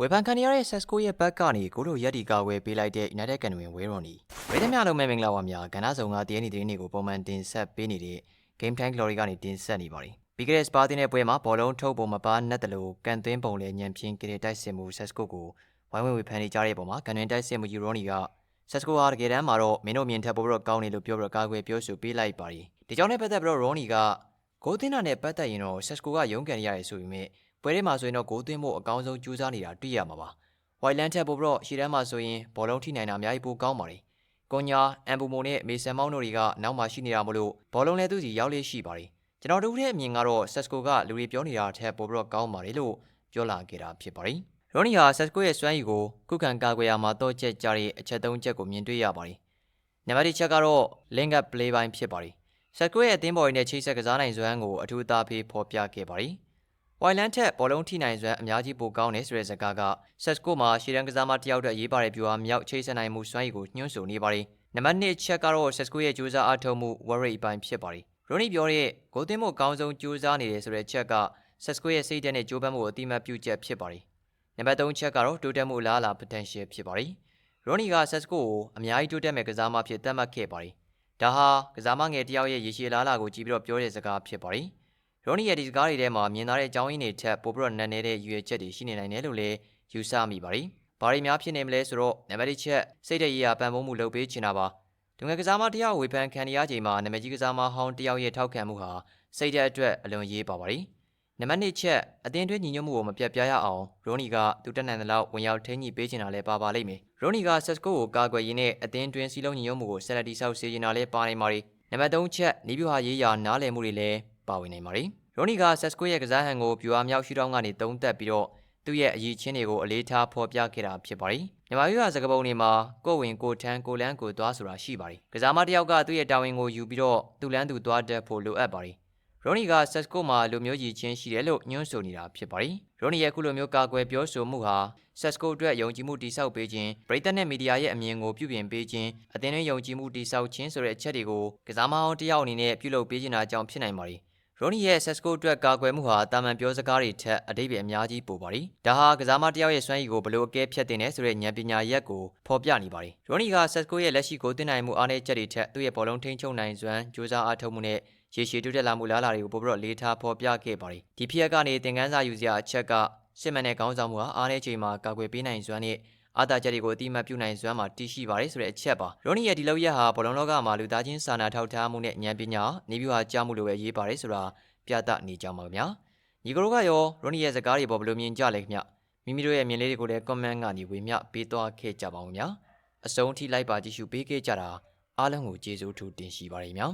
ဝေဖန်ခံနေရတဲ့ Sesco ရဲ့ဘက်ကနေကိုလိုရက်ဒီကာဝယ်ပေးလိုက်တဲ့ United ကန်ဝင်ဝဲရွန်နီဝေးသမျှလုံးမဲ့မင်္ဂလာပါများကဏ္ဍဆောင်ကတည်နေသတင်းတွေကိုပုံမှန်တင်ဆက်ပေးနေတဲ့ Game Time Glory ကနေတင်ဆက်နေပါတယ်ပြီးခဲ့တဲ့စပါတင်တဲ့ပွဲမှာဘောလုံးထုတ်ပုံမပါနဲ့တလို့ကန်သွင်းပုံလည်းညံပြင်းကြတဲ့တိုက်စစ်မှု Sesco ကိုဝိုင်းဝန်းဝေဖန်နေကြတဲ့ပုံမှာကန်တွင်တိုက်စစ်မှု Euroni က Sesco ဟာတကယ်တမ်းမှာတော့မင်းတို့မြင်ထက်ပိုပြီးတော့ကောင်းနေလို့ပြောပြီးတော့ကာကွယ်ပြောဆိုပေးလိုက်ပါတယ်ဒီကြောင့်လည်းပတ်သက်ပြီးတော့ Ronnie ကဂိုးသင်းတာနဲ့ပတ်သက်ရင်တော့ Sesco ကရုန်းကန်ရရဆိုပေမဲ့ ပွဲထဲမှာဆိုရင်တော့ဂိုးသွင်းဖို့အကောင်းဆုံးကြိုးစားနေတာတွေ့ရမှာပါ။ White Land ထက်ပိုပြီးတော့ရှီတန်းမှာဆိုရင်ဘောလုံးထိနိုင်တာအများကြီးပိုကောင်းပါတယ်။ကွန်ညာအမ်ဘူမိုနဲ့မေဆန်မောင်းတို့တွေကနောက်မှရှိနေတာမလို့ဘောလုံးလည်းသူစီရောက်လေးရှိပါတယ်။ကျွန်တော်တို့ရဲ့အမြင်ကတော့ Sesco ကလူတွေပြောနေတာထက်ပိုပြီးတော့ကောင်းပါတယ်လို့ပြောလာခဲ့တာဖြစ်ပါတယ်။ Ronnie ဟာ Sesco ရဲ့စွမ်းရည်ကိုခုခံကာကွယ်ရမှာတော့ချက်ကြတဲ့အချက်သုံးချက်ကိုမြင်တွေ့ရပါတယ်။နံပါတ်1ချက်ကတော့ link up play ပိုင်းဖြစ်ပါတယ်။ Sesco ရဲ့အသင်းပေါ်ရင်းနဲ့ချိတ်ဆက်ကစားနိုင်စွမ်းကိုအထူးအသားပေးဖော်ပြခဲ့ပါတယ်။ White Land ထက်ဘောလုံးထိနိုင်စွမ်းအများကြီးပိုကောင်းတယ်ဆိုတဲ့ဇာတ်ကားက Sesco မှာရှေ့တန်းကစားမတစ်ယောက်တည်းရေးပါတဲ့ဗျူဟာမြောက်ချိတ်ဆက်နိုင်မှုစွမ်းရည်ကိုညွှန်းဆိုနေပါတယ်။နံပါတ်2ချက်ကတော့ Sesco ရဲ့ကြိုးစားအားထုတ်မှု worry ပိုင်းဖြစ်ပါတယ်။ Ronnie ပြောတဲ့ဂိုးသွင်းမှုအကောင်းဆုံးကြိုးစားနေတယ်ဆိုတဲ့ချက်က Sesco ရဲ့စိတ်ဓာတ်နဲ့ကြိုးပမ်းမှုကိုအတိအမှတ်ပြုချက်ဖြစ်ပါတယ်။နံပါတ်3ချက်ကတော့တိုးတက်မှုလားလား potential ဖြစ်ပါတယ်။ Ronnie က Sesco ကိုအများကြီးတိုးတက်မဲ့ကစားမဖြစ်သတ်မှတ်ခဲ့ပါတယ်။ဒါဟာကစားမငယ်တယောက်ရဲ့ရေရှည်လားလားကိုကြည့်ပြီးတော့ပြောတဲ့စကားဖြစ်ပါတယ်။ Ronnie ရဲ့ဒီစကားတွေထဲမှာမြင်သာတဲ့အကြောင်းရင်းတွေထက်ပိုပြီးတော့နက်နေတဲ့ရွေချက်တွေရှိနေနိုင်တယ်လို့လည်းယူဆမိပါတယ်။ဘာတွေများဖြစ်နေမလဲဆိုတော့နံပါတ်1ချက်စိတ်တရေရာပံ့ပိုးမှုလုပ်ပေးချင်တာပါ။ဒုငယ်ကစားမတယောက်ဝေဖန်ခံရချိန်မှာနာမည်ကြီးကစားမဟောင်းတယောက်ရဲ့ထောက်ခံမှုဟာစိတ်ဓာတ်အတွက်အလွန်ရေးပါပါတယ်။နံပါတ်2ချက်အတင်းတွင်းညီညွတ်မှုကိုမပြတ်ပြားရအောင်ရိုနီကသူတက်နိုင်တဲ့လောက်ဝင်ရောက်ထိန်းညှိပေးချင်တာလည်းပါပါလိမ့်မယ်။ရိုနီကဆက်စကိုကိုကာကွယ်ရင်းနဲ့အတင်းတွင်းစီလုံးညီညွတ်မှုကိုဆက်လက်တိဆောက်စေချင်တာလည်းပါနိုင်ပါတယ်။နံပါတ်3ချက်နီးပြဟာရေးရာနားလည်မှုတွေလည်း ပါဝင်နိုင်ပါတယ်။ရိုနီကဆက်စကိုရဲ့ကစားဟန်ကိုဗျူဟာမြောက်ရှုထောင့်ကနေသုံးသပ်ပြီးတော့သူ့ရဲ့အရေးချင်းတွေကိုအလေးထားဖော်ပြခဲ့တာဖြစ်ပါတယ်။မြန်မာပြည်ကစကားပုံတွေမှာကိုယ်ဝင်ကိုထမ်းကိုလန်းကိုသွားဆိုတာရှိပါတယ်။ကစားမတစ်ယောက်ကသူ့ရဲ့တာဝန်ကိုယူပြီးတော့သူ့လန်းသူသွားတတ်ဖို့လိုအပ်ပါတယ်။ရိုနီကဆက်ကိုမှာလူမျိုးကြီးချင်းရှိတယ်လို့ညွှန်းဆိုနေတာဖြစ်ပါတယ်။ရိုနီရဲ့ခုလိုမျိုးကာကွယ်ပြောဆိုမှုဟာဆက်ကိုအတွက်ယုံကြည်မှုတိဆောက်ပေးခြင်းပရိသတ်နဲ့မီဒီယာရဲ့အမြင်ကိုပြုပြင်ပေးခြင်းအသင်းတွင်းယုံကြည်မှုတိဆောက်ခြင်းဆိုတဲ့အချက်တွေကိုကစားမဟောင်းတစ်ယောက်အနေနဲ့ပြုလုပ်ပေးခြင်းအကြောင်းဖြစ်နိုင်ပါတယ်။ ရိုနီရဲ့ Sesco အတွက်ကာကွယ်မှုဟာတာမန်ပြောစကားတွေထက်အတိတ်ပဲအများကြီးပိုပါတယ်။ဒါဟာကစားမတစ်ယောက်ရဲ့စွမ်းရည်ကိုဘလို့အကဲဖြတ်တင်နေဆိုတဲ့ဉာဏ်ပညာရက်ကိုဖော်ပြနေပါတယ်။ရိုနီက Sesco ရဲ့လက်ရှိကိုတင်နိုင်မှုအားနည်းချက်တွေထက်သူ့ရဲ့ဘောလုံးထိန်းချုပ်နိုင်စွမ်းကြိုးစားအားထုတ်မှုနဲ့ရေရှည်တိုးတက်လာမှုလားလာတွေကိုပိုပြီးတော့လေးထားဖော်ပြခဲ့ပါတယ်။ဒီဖြစ်ရပ်ကနေသင်ခန်းစာယူစရာအချက်ကစစ်မှန်တဲ့ခေါင်းဆောင်မှုဟာအားနည်းချိန်မှာကာကွယ်ပေးနိုင်စွမ်းနဲ့ အာသာချက်တွေကိုအတိအမှတ်ပြုနိုင်စွမ်းမှာတည်ရှိပါတယ်ဆိုတဲ့အချက်ပါရိုနီရဲ့ဒီလောက်ရက်ဟာဘောလုံးလောကမှာလူသားချင်းစာနာထောက်ထားမှုနဲ့ဉာဏ်ပညာနေပြူဟာကြားမှုလိုပဲရေးပါတယ်ဆိုတာပြသနေကြပါခင်ဗျာညီကရိုကရောရိုနီရဲ့စကားတွေပေါ်ဘယ်လိုမြင်ကြလဲခင်ဗျမိမိတို့ရဲ့မြင်လေးတွေကိုလည်း comment ကနေဝေမျှပေးသွားခဲ့ကြပါဦးခင်ဗျာအဆုံးထိလိုက်ပါကြည့်ရှုပေးခဲ့ကြတာအားလုံးကိုကျေးဇူးထူးတင်ရှိပါတယ်ခင်ဗျာ